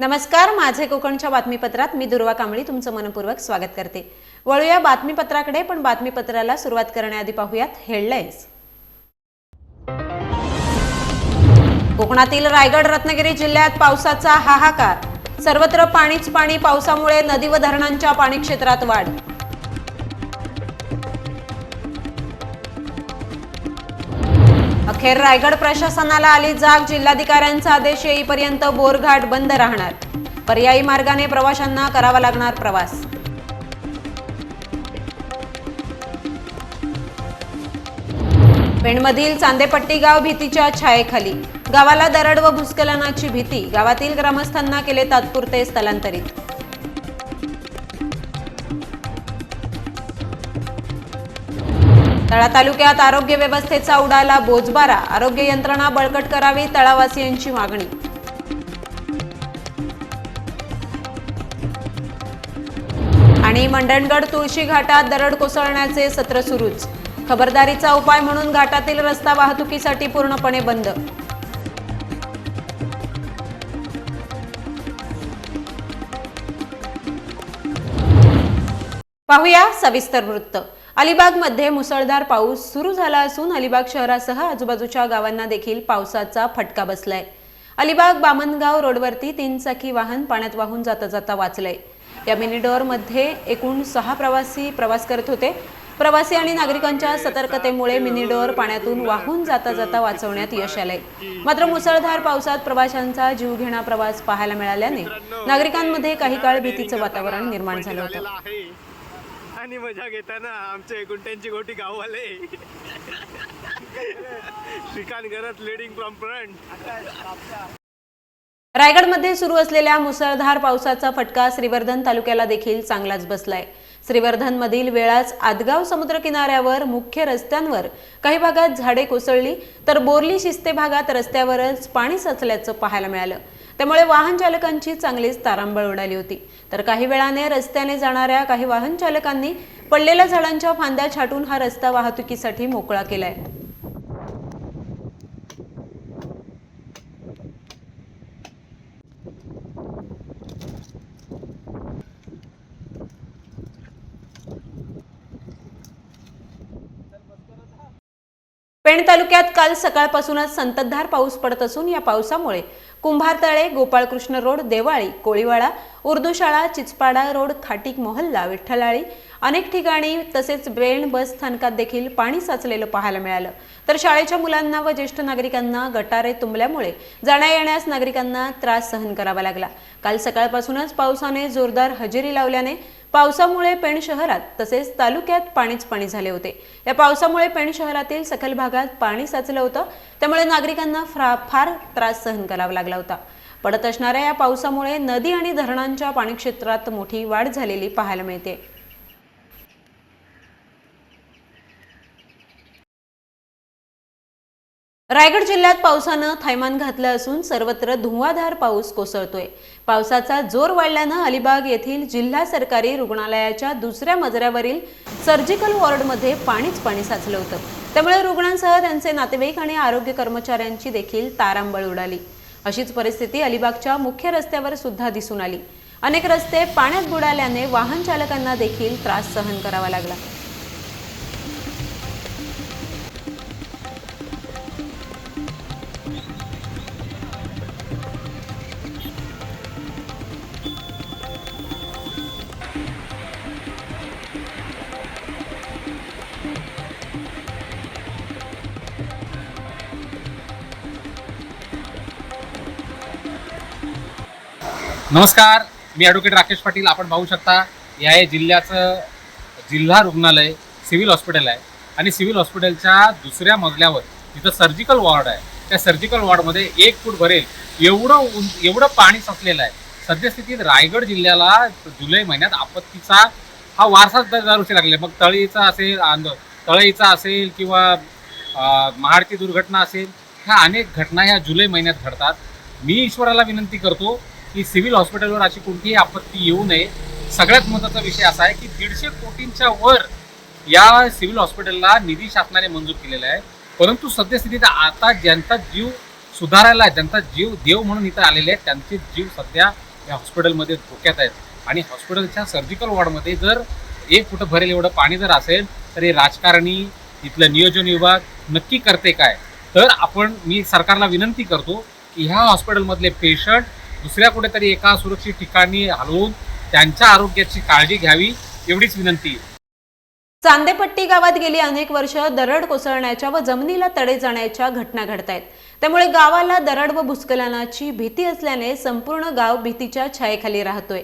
नमस्कार माझे कोकणच्या बातमीपत्रात मी दुर्वा कांबळी तुमचं मनपूर्वक स्वागत करते. वळूया बातमीपत्राकडे पण बातमीपत्राला सुरुवात करण्याआधी पाहूयात हेडलाईन्स. कोकणातील रायगड रत्नागिरी जिल्ह्यात पावसाचा हाहाकार. सर्वत्र पाणीच पाणी पावसामुळे नदी व धरणांच्या पाणी क्षेत्रात वाढ. अखेर रायगड प्रशासनाला आली जाग जिल्हाधिकाऱ्यांचा आदेश येईपर्यंत बोरघाट बंद राहणार. पर्यायी मार्गाने प्रवाशांना करावा लागणार प्रवास. पेणमधील चांदेपट्टी गाव भीतीच्या छायेखाली. गावाला दरड व भूस्खलनाची भीती. गावातील ग्रामस्थांना केले तात्पुरते स्थलांतरित. तळा तालुक्यात आरोग्य व्यवस्थेचा उडाला बोजबारा. आरोग्य यंत्रणा बळकट करावी तळावासियांची मागणी. आणि मंडणगड तुळशी घाटात दरड कोसळण्याचे सत्र सुरूच. खबरदारीचा उपाय म्हणून घाटातील रस्ता वाहतुकीसाठी पूर्णपणे बंद. पाहूया सविस्तर वृत्त. अलिबागमध्ये मुसळधार पाऊस सुरू झाला असून अलिबाग शहरासह आजूबाजूच्या गावांना देखील पावसाचा फटका बसलाय. अलिबाग बामनगाव रोडवरती तीन चाकी वाहन पाण्यात वाहून जाता जाता वाचलंय. या मिनीडोअरमध्ये एकूण सहा प्रवासी प्रवास करत होते. प्रवासी आणि नागरिकांच्या सतर्कतेमुळे मिनीडोअर पाण्यातून वाहून जाता जाता वाचवण्यात यश आलंय. मात्र मुसळधार पावसात प्रवाशांचा जीवघेणा प्रवास पाहायला मिळाल्याने नागरिकांमध्ये काही काळ भीतीचं वातावरण निर्माण झालं होतं. आणि मजा घेताना आमचे गुंट्यांची गोटी गाववाले. Shrikant Garat leading from front रायगडमध्ये सुरू असलेल्या मुसळधार पावसाचा फटका श्रीवर्धन तालुक्याला देखील चांगलाच बसलाय. श्रीवर्धनमधील वेळाच आदगाव समुद्र किनाऱ्यावर मुख्य रस्त्यांवर काही भागात झाडे कोसळली तर बोरली शिस्ते भागात रस्त्यावरच पाणी साचल्याचं पाहायला मिळालं. त्यामुळे वाहन चालकांची चांगलीच तारांबळ उडाली होती. तर काही वेळाने रस्त्याने जाणाऱ्या काही वाहन चालकांनी पडलेल्या झाडांच्या फांद्या छाटून हा रस्ता वाहतुकीसाठी मोकळा केलाय. पेण तालुक्यात काल सकाळपासूनच संततधार पाऊस पडत असून या पावसामुळे कुंभारतळे गोपाळकृष्ण रोड देवाळी कोळीवाडा उर्दू शाळा चिचपाडा रोड खाटीक मोहल्ला विठ्ठलाळी अनेक ठिकाणी तसेच बेण बस स्थानकात देखील पाणी साचलेलं पाहायला मिळालं. तर शाळेच्या मुलांना व ज्येष्ठ नागरिकांना गटारे तुंबल्यामुळे जाण्या येण्यास नागरिकांना त्रास सहन करावा लागला. काल सकाळपासूनच पावसाने जोरदार हजेरी लावल्याने पावसामुळे पेण शहरात तसेच तालुक्यात पाणीच पाणी झाले होते. या पावसामुळे पेण शहरातील सखल भागात पाणी साचलं होतं. त्यामुळे नागरिकांना फ्रा फार त्रास सहन करावा लागला होता. पडत असणाऱ्या या पावसामुळे नदी आणि धरणांच्या पाणी क्षेत्रात मोठी वाढ झालेली पाहायला मिळते. रायगड जिल्ह्यात पावसानं थैमान घातलं असून सर्वत्र धुवाधार पाऊस कोसळतोय. पावसाचा जोर वाढल्यानं अलिबाग येथील जिल्हा सरकारी रुग्णालयाच्या दुसऱ्या मजल्यावरील सर्जिकल वॉर्डमध्ये पाणीच पाणी साचलं होतं. त्यामुळे रुग्णांसह त्यांचे नातेवाईक आणि आरोग्य कर्मचाऱ्यांची देखील तारांबळ उडाली. अशीच परिस्थिती अलिबागच्या मुख्य रस्त्यावर सुद्धा दिसून आली. अनेक रस्ते पाण्यात बुडाल्याने वाहन चालकांना देखील त्रास सहन करावा लागला. नमस्कार मी ॲडव्होकेट राकेश पाटील. आपण पाहू शकता हे आहे जिल्ह्याचं जिल्हा रुग्णालय सिव्हिल हॉस्पिटल आहे. आणि सिव्हिल हॉस्पिटलच्या दुसऱ्या मजल्यावर तिथं सर्जिकल वॉर्ड आहे त्या सर्जिकल वॉर्डमध्ये एक फूट भरेल एवढं उं एवढं पाणी साचलेलं आहे. सद्यस्थितीत रायगड जिल्ह्याला जुलै महिन्यात आपत्तीचा हा वारसाच दर दरवर्षी लागलेला आहे. मग तळीचा असेल आंद तळईचा असेल किंवा महाडची दुर्घटना असेल ह्या अनेक घटना ह्या जुलै महिन्यात घडतात. मी ईश्वराला विनंती करतो की सिव्हिल हॉस्पिटलवर अशी कोणतीही आपत्ती येऊ नये. सगळ्यात महत्त्वाचा विषय असा आहे की दीडशे कोटींच्या वर या सिव्हिल हॉस्पिटलला निधी शासनाने मंजूर केलेला आहे. परंतु सद्यस्थितीत आता ज्यांचा जीव सुधारायला ज्यांचा जीव देव म्हणून इथं आलेले आहेत. त्यांचे जीव सध्या या हॉस्पिटलमध्ये धोक्यात आहेत. आणि हॉस्पिटलच्या सर्जिकल वॉर्डमध्ये जर एक फुट भरेल एवढं पाणी जर असेल तर हे राजकारणी इथलं नियोजन विभाग नक्की करते काय? तर आपण मी सरकारला विनंती करतो की ह्या हॉस्पिटलमधले पेशंट दुसऱ्या कुठेतरी एका सुरक्षित ठिकाणी हलवून त्यांच्या आरोग्याची काळजी घ्यावी एवढीच विनंती चांदेपट्टी गावात गेली अनेक वर्ष दरड कोसळण्याच्या व जमिनीला तडे जाण्याच्या घटना घडत आहेत त्यामुळे गावाला दरड व भूस्खलनाची भीती असल्याने संपूर्ण गाव भीतीच्या छायेखाली राहतोय.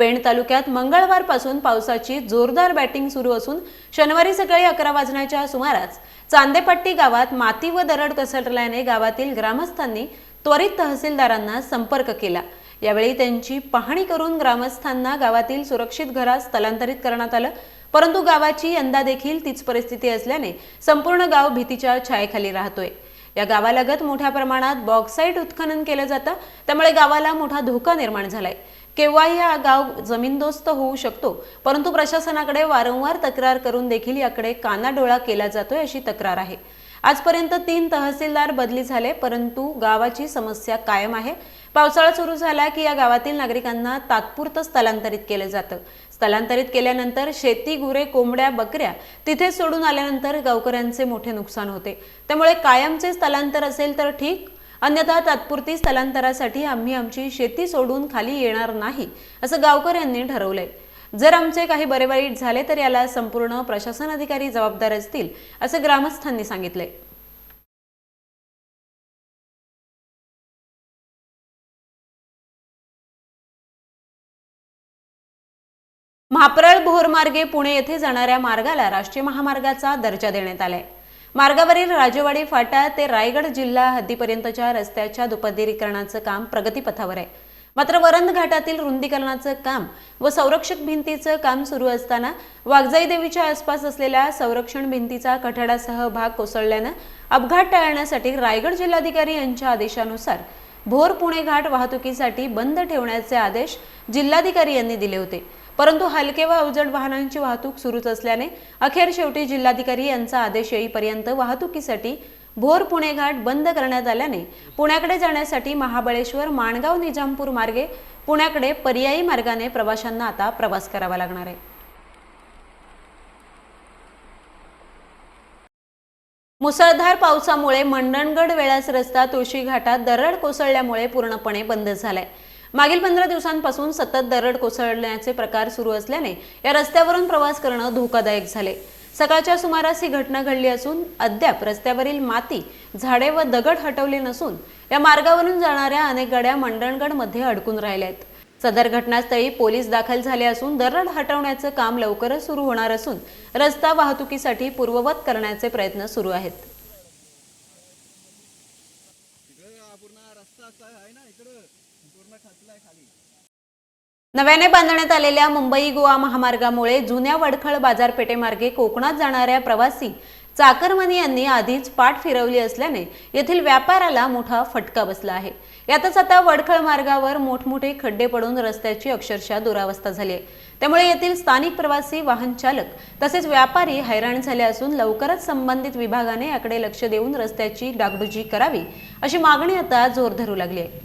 पेण तालुक्यात मंगळवारपासून पावसाची जोरदार बॅटिंग सुरू असून शनिवारी सकाळी अकरा वाजण्याच्या सुमारास चांदेपट्टी गावात माती व दरड कोसळल्याने गावातील ग्रामस्थांनी त्वरित तहसीलदारांना संपर्क केला. यावेळी त्यांची पाहणी करून ग्रामस्थांना गावातील सुरक्षित घरात स्थलांतरित करण्यात आलं. परंतु गावाची यंदा देखील तीच परिस्थिती असल्याने संपूर्ण गाव भीतीच्या छायेखाली राहतोय. या गावालगत मोठ्या प्रमाणात बॉक्साईट उत्खनन केलं जातं. त्यामुळे गावाला मोठा धोका निर्माण झालाय. केव्हाही हा गाव जमीनदोस्त होऊ शकतो परंतु प्रशासनाकडे वारंवार तक्रार करून देखील याकडे कानाडोळा केला जातोय अशी तक्रार आहे. आजपर्यंत तीन तहसीलदार बदली झाले परंतु गावाची समस्या कायम आहे. पावसाळा सुरू झाला की या गावातील नागरिकांना तात्पुरतं स्थलांतरित केलं जातं. स्थलांतरित केल्यानंतर शेती गुरे कोंबड्या बकऱ्या तिथे सोडून आल्यानंतर गावकऱ्यांचे मोठे नुकसान होते. त्यामुळे कायमचे स्थलांतर असेल तर ठीक अन्यथा तात्पुरती स्थलांतरासाठी आम्ही आमची शेती सोडून खाली येणार नाही असं गावकऱ्यांनी ठरवलंय. जर आमचे काही बरे वाईट झाले तर याला संपूर्ण प्रशासन अधिकारी जबाबदार असतील असं ग्रामस्थांनी सांगितले म्हाप्रळ भोरमार्गे पुणे येथे जाणाऱ्या मार्गाला राष्ट्रीय महामार्गाचा दर्जा देण्यात आलाय. मार्गावरील राजेवाडी फाटा ते रायगड जिल्हा हद्दीपर्यंतच्या रस्त्याच्या दुपदरीकरणाचं काम प्रगतीपथावर आहे. मात्र वरंद घाटातील रुंदीकरणाचं काम व संरक्षक भिंतीचं काम सुरू असताना वाघजाई देवीच्या आसपास असलेल्या संरक्षण भिंतीचा कठड्यासह भाग कोसळल्यानं अपघात टाळण्यासाठी रायगड जिल्हाधिकारी यांच्या आदेशानुसार भोर पुणे घाट वाहतुकीसाठी बंद ठेवण्याचे आदेश जिल्हाधिकारी यांनी दिले होते. परंतु हलके व अवजड वाहनांची वाहतूक सुरूच असल्याने अखेर शेवटी जिल्हाधिकारी यांचा आदेश येईपर्यंत वाहतुकीसाठी भोर पुणे घाट बंद करण्यात आल्याने पुण्याकडे जाण्यासाठी महाबळेश्वर माणगाव निजामपूर मार्गे पुण्याकडे पर्यायी मार्गाने प्रवाशांना आता प्रवास करावा लागणार आहे. मुसळधार पावसामुळे मंडणगड वेळास रस्ता तुळशी घाटात दरड कोसळल्यामुळे पूर्णपणे बंद झालाय. मागील पंधरा दिवसांपासून सतत दरड कोसळण्याचे प्रकार सुरू असल्याने या रस्त्यावरून प्रवास करणं धोकादायक झाले सकाळच्या सुमारास ही घटना घडली असून अद्याप रस्त्यावरील माती झाडे व दगड हटवले नसून या मार्गावरून जाणाऱ्या अनेक गाड्या मंडणगडमध्ये अडकून राहिल्या आहेत सदर घटनास्थळी पोलीस दाखल झाले असून दरड हटवण्याचं काम लवकरच सुरू होणार असून रस्ता वाहतुकीसाठी पूर्ववत करण्याचे प्रयत्न सुरू आहेत. नव्याने बांधण्यात आलेल्या मुंबई गोवा महामार्गामुळे जुन्या वडखळ बाजारपेठेमार्गे कोकणात जाणाऱ्या प्रवासी चाकरमनी यांनी आधीच पाठ फिरवली असल्याने येथील व्यापाराला मोठा फटका बसला आहे. यातच आता वडखळ मार्गावर मोठमोठे खड्डे पडून रस्त्याची अक्षरशः दुरावस्था झाली आहे. त्यामुळे येथील स्थानिक प्रवासी वाहन चालक तसेच व्यापारी हैराण झाले असून लवकरच संबंधित विभागाने याकडे लक्ष देऊन रस्त्याची डागडुजी करावी अशी मागणी आता जोर धरू लागली आहे.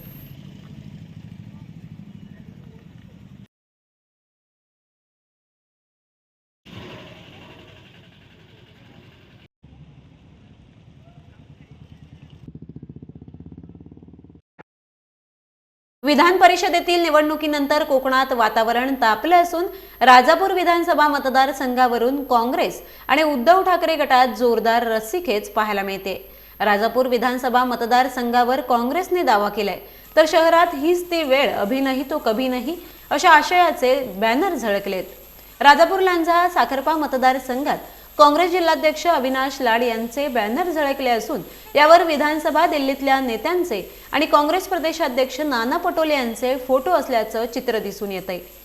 विधान परिषदेतील निवडणुकीनंतर कोकणात वातावरण तापलं असून राजापूर विधानसभा मतदारसंघावरून काँग्रेस आणि उद्धव ठाकरे गटात जोरदार रस्सीखेच पाहायला मिळते. राजापूर विधानसभा मतदारसंघावर काँग्रेसने दावा केलाय. तर शहरात हीच ती वेळ अभी नाही तो कभी नाही अशा आशयाचे बॅनर झळकलेत. राजापूर लांजा साखरपा मतदारसंघात काँग्रेस जिल्हाध्यक्ष अविनाश लाड यांचे बॅनर झळकले असून यावर विधानसभा दिल्लीतल्या नेत्यांचे आणि काँग्रेस प्रदेशाध्यक्ष नाना पटोले यांचे फोटो असल्याचं चित्र दिसून येत आहे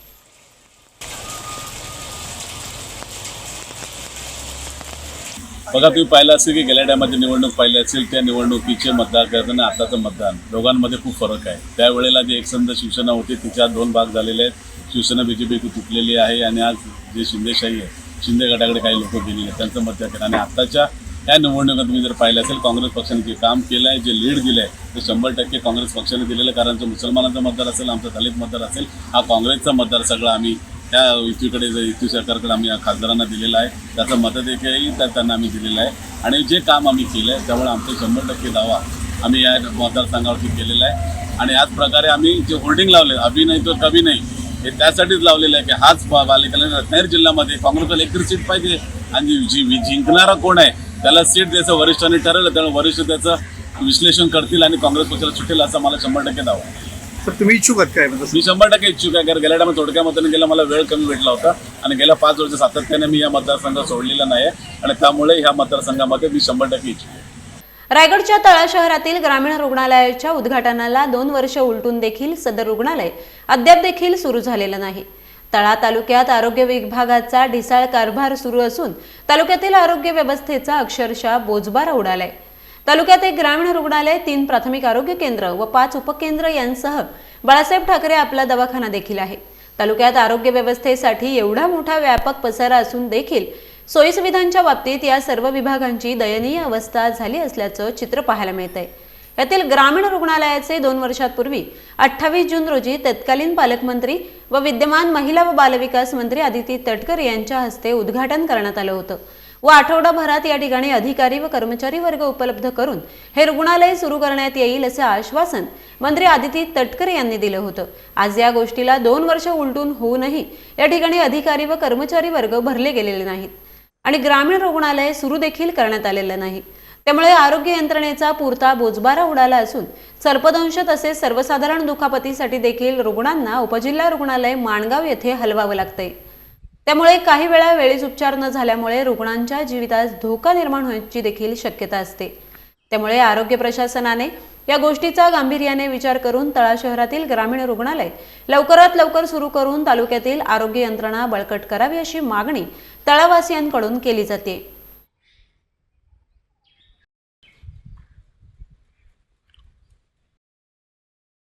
बघा तुम्ही पाहिलं असेल की गेल्या टायमाची निवडणूक पाहिली असेल त्या निवडणुकीचे मतदान करताना आताचं मतदान. दोघांमध्ये खूप फरक आहे. त्यावेळेला जी एकसंध शिवसेना होती तिच्यात दोन भाग झालेले आहेत. शिवसेना बी जे पी तुटलेली आहे आणि आज जे शिंदेशाही आहे शिंदे गटाकडे काही लोक गेलेले आहेत. त्यांचं मत आणि आत्ताच्या या निवडणुका तुम्ही जर पाहिलं असेल काँग्रेस पक्षाने जे काम केलं आहे जे लीड दिलं आहे ते शंभर टक्के काँग्रेस पक्षाने दिलेलं आहे. कारण जो मुसलमानांचा मतदार असेल आमचा दलित मतदार असेल हा काँग्रेसचा मतदार सगळा आम्ही त्या युतीकडे जो युती सरकारकडे आम्ही खासदारांना दिलेला आहे. त्याचं मतदेखील त्या त्यांना आम्ही दिलेलं आहे. आणि जे काम आम्ही केलं आहे त्यामुळे आमचा शंभर टक्के दावा आम्ही या मतदारसंघावरती केलेला आहे. आणि याच प्रकारे आम्ही जे होल्डिंग लावले अभि नाही तो कभी नाही हे त्यासाठीच लावलेलं आहे की हाच बा- रत्नागिरी जिल्ह्यामध्ये काँग्रेसला एकरी सीट पाहिजे आणि जी- जिंकणारा कोण आहे त्याला सीट द्यायचं वरिष्ठांनी ठरवलं त्यामुळे वरिष्ठ त्याचं विश्लेषण करतील आणि काँग्रेस पक्षाला सुटेल असा मला शंभर टक्के दावा. तर तुम्ही इच्छुक आहात काय? म्हणजे मी शंभर टक्के इच्छुक आहे कारण गेल्या टायमा थोडक्या मताने गेला मला वेळ कमी भेटला होता. आणि गेल्या पाच वर्ष सातत्याने मी या मतदारसंघ सोडलेला नाही आणि त्यामुळे ह्या मतदारसंघामध्ये मी शंभर टक्के इच्छुक आहे. रायगडच्या तळा शहरातील ग्रामीण रुग्णालयाच्या उद्घाटनाला दोन वर्ष उलटून देखील सदर रुग्णालय अद्याप देखील सुरू झालेलं नाही. तळा तालुक्यात आरोग्य विभागाचा ढिसाळ कारभार सुरू असून तालुक्यातील आरोग्य व्यवस्थेचा अक्षरशः बोजबारा उडालाय. तालुक्यात एक ग्रामीण रुग्णालय तीन प्राथमिक आरोग्य केंद्र व पाच उपकेंद्र यांसह बाळासाहेब ठाकरे आपला दवाखाना देखील आहे. तालुक्यात आरोग्य व्यवस्थेसाठी एवढा मोठा व्यापक पसारा असून देखील सोयीसुविधांच्या बाबतीत या सर्व विभागांची दयनीय अवस्था झाली असल्याचं चित्र पाहायला मिळत आहे यातील ग्रामीण रुग्णालयाचे दोन वर्षांपूर्वी अठ्ठावीस जून रोजी तत्कालीन पालकमंत्री व विद्यमान महिला व बालविकास मंत्री आदिती तटकर यांच्या हस्ते उद्घाटन करण्यात आलं होतं. व आठवडाभरात या ठिकाणी अधिकारी व कर्मचारी वर्ग उपलब्ध करून हे रुग्णालय सुरू करण्यात येईल असे आश्वासन मंत्री आदिती तटकर यांनी दिलं होतं. आज या गोष्टीला दोन वर्ष उलटून होऊनही या ठिकाणी अधिकारी व कर्मचारी वर्ग भरले गेलेले नाहीत आणि ग्रामीण रुग्णालय सुरू देखील करण्यात आलेलं नाही. त्यामुळे आरोग्य यंत्रणेचा पुरता बोजबारा उडाला असून सर्पदंश तसेच सर्वसाधारण दुखापतीसाठी देखील रुग्णांना उपजिल्हा रुग्णालय माणगाव येथे हलवावं लागतंय. त्यामुळे काही वेळा वेळीच उपचार न झाल्यामुळे रुग्णांच्या जीवितास धोका निर्माण होण्याची देखील शक्यता असते. त्यामुळे आरोग्य प्रशासनाने या गोष्टीचा गांभीर्याने विचार करून तळा शहरातील ग्रामीण रुग्णालय लवकरात लवकर सुरू करून तालुक्यातील आरोग्य यंत्रणा बळकट करावी अशी मागणी तळावासियांकडून केली जाते.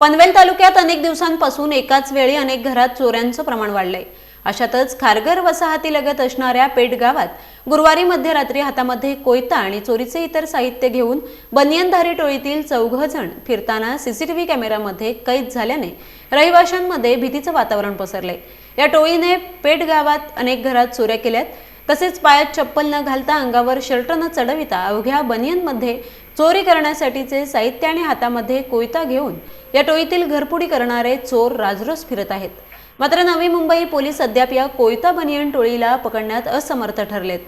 पनवेल तालुक्यात अनेक दिवसांपासून एकाच वेळी अनेक घरात चोऱ्यांचं प्रमाण वाढलंय. अशातच खारघर वसाहतीलगत असणाऱ्या पेठ गावात गुरुवारी मध्यरात्री हातामध्ये कोयता आणि चोरीचे इतर साहित्य घेऊन बनियनधारी टोळीतील चौघ जण फिरताना सीसीटीव्ही कॅमेऱ्यामध्ये कैद झाल्याने रहिवाशांमध्ये भीतीचं वातावरण पसरलंय. या टोळीने पेठ गावात अनेक घरात चोऱ्या केल्यात. तसेच पायात चप्पल न घालता अंगावर शर्ट न चढविता अवघ्या बनियनमध्ये चोरी करण्यासाठीचे साहित्य आणि हातामध्ये कोयता घेऊन या टोळीतील घरपुडी करणारे चोर राजरोस फिरत आहेत. मात्र नवी मुंबई पोलीस अद्याप या कोयता बनियन टोळीला पकडण्यात असमर्थ ठरलेत.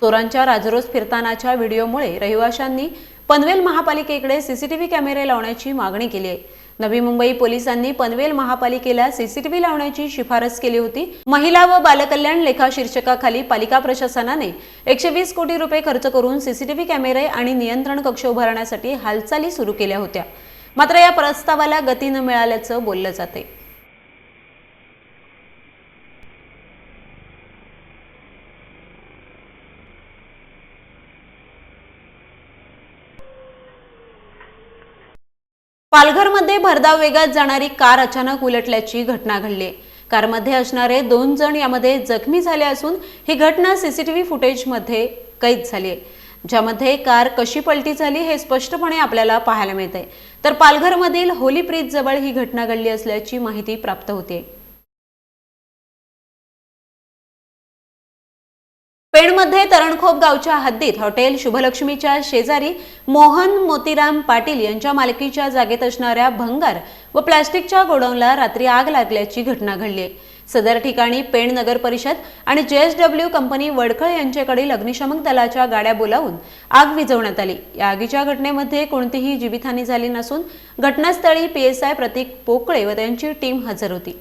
चोरांच्या राजरोस फिरतानाच्या व्हिडिओमुळे रहिवाशांनी पनवेल महापालिकेकडे सीसीटीव्ही कॅमेरे लावण्याची मागणी केली आहे. नवी मुंबई पोलिसांनी पनवेल महापालिकेला सीसीटीव्ही लावण्याची शिफारस केली होती. महिला व बालकल्याण लेखा शीर्षकाखाली पालिका प्रशासनाने एकशे वीस कोटी रुपये खर्च करून सीसीटीव्ही कॅमेरे आणि नियंत्रण कक्ष उभारण्यासाठी हालचाली सुरू केल्या होत्या. मात्र या प्रस्तावाला गती न मिळाल्याचं बोललं जाते पालघरमध्ये भरधाव वेगात जाणारी कार अचानक उलटल्याची घटना घडली. आहे कारमध्ये असणारे दोन जण यामध्ये जखमी झाले असून ही घटना सीसीटीव्ही फुटेजमध्ये कैद झाली आहे. ज्यामध्ये कार कशी पलटी झाली हे स्पष्टपणे आपल्याला पाहायला मिळते तर पालघरमधील होलीप्रीत जवळ ही घटना घडली असल्याची माहिती प्राप्त होते. पेणमध्ये तरणखोप गावच्या हद्दीत हॉटेल शुभलक्ष्मीच्या शेजारी मोहन मोतीराम पाटील यांच्या मालकीच्या जागेत असणाऱ्या भंगार व प्लॅस्टिकच्या गोडाऊनला रात्री आग लागल्याची घटना घडली. सदर ठिकाणी पेण नगर परिषद आणि जेएसडब्ल्यू कंपनी वडखळ यांच्याकडील अग्निशमक दलाच्या गाड्या बोलावून आग विझवण्यात आली. या आगीच्या घटनेमध्ये कोणतीही जीवितहानी झाली नसून घटनास्थळी पीएसआय प्रतीक पोकळे व त्यांची टीम हजर होती.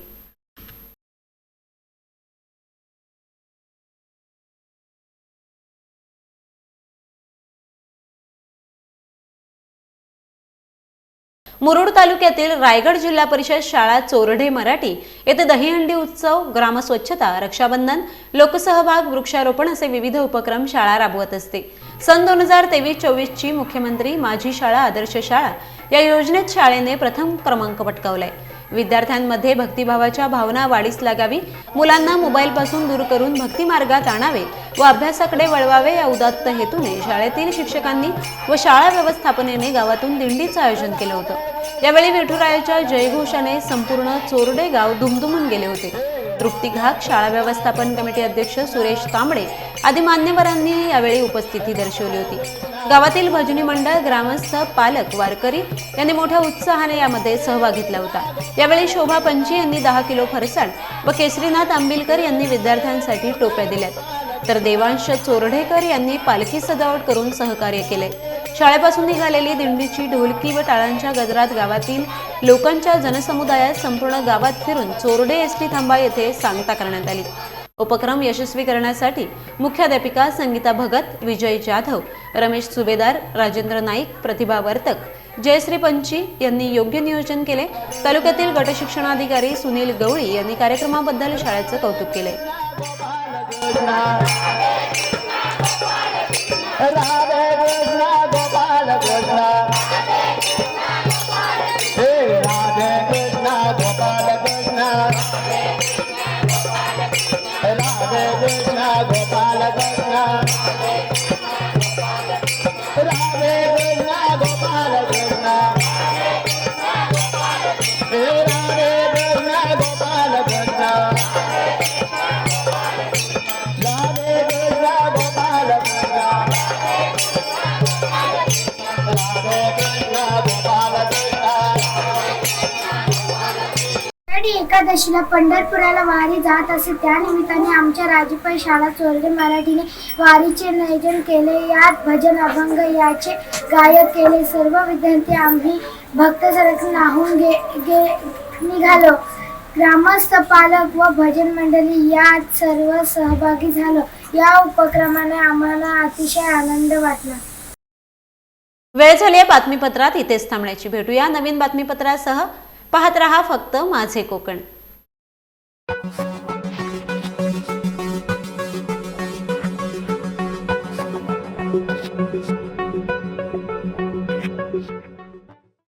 मुरुड तालुक्यातील रायगड जिल्हा परिषद शाळा चोरडे मराठी येथे दहीहंडी उत्सव ग्रामस्वच्छता रक्षाबंधन लोकसहभाग वृक्षारोपण असे विविध उपक्रम शाळा राबवत असते. सन दोन हजार तेवीस चोवीसची मुख्यमंत्री माझी शाळा आदर्श शाळा या योजनेत शाळेने प्रथम क्रमांक पटकावलाय. विद्यार्थ्यांमध्ये भक्तिभावाच्या भावना वाढीस लागावी. मुलांना मोबाईलपासून दूर करून भक्तिमार्गात आणावे व अभ्यासाकडे वळवावे या उदात्त हेतूने शाळेतील शिक्षकांनी व शाळा व्यवस्थापनेने गावातून दिंडीचं आयोजन केलं होतं. यावेळी विठुरायाच्या जयघोषाने संपूर्ण चोरडे गाव दुमदुमून गेले होते. तृप्ती घाक शाळा व्यवस्थापन कमिटी अध्यक्ष सुरेश तांबडे आदी मान्यवरांनी यावेळी उपस्थिती दर्शवली होती. गावातील भजनी मंडळ ग्रामस्थ पालक वारकरी यांनी मोठ्या उत्साहाने यामध्ये सहभाग घेतला होता. यावेळी शोभा पंची यांनी दहा किलो फरसाण व केसरीनाथ आंबिलकर यांनी विद्यार्थ्यांसाठी टोप्या दिल्यात. तर देवांश चोरढेकर यांनी पालखी सजावट करून सहकार्य केले. शाळेपासून निघालेली दिंडीची ढोलकी व टाळांच्या गजरात गावातील लोकांच्या जनसमुदायात संपूर्ण गावात फिरून चोरडे एस टी थांबा येथे सांगता करण्यात आली. उपक्रम यशस्वी करण्यासाठी मुख्याध्यापिका संगीता भगत विजय जाधव रमेश सुभेदार राजेंद्र नाईक प्रतिभा वर्तक जयश्री पंची यांनी योग्य नियोजन केले. तालुक्यातील गटशिक्षणाधिकारी सुनील गवळी यांनी कार्यक्रमाबद्दल शाळेचं कौतुक केले. आषाढी एकादशीला पंढरपुराला वारी जात असे. त्यानिमित्ताने आमच्या राजूपाई शाळा चोरडे मराठीने वारीचे नियोजन केले. यात भजन अभंग याचे गायक केले. सर्व विद्यार्थी आम्ही भक्त सरक नाहून घे गे निघालो. ग्रामस्थ पालक व भजन मंडळी यात सर्व सहभागी झालो. या उपक्रमाने आम्हाला अतिशय आनंद वाटला. वेळ झाली आहे बातमीपत्रात. इथेच थांबण्याची. भेटूया नवीन बातमीपत्रासह. पाहत रहा फक्त माझे कोकण.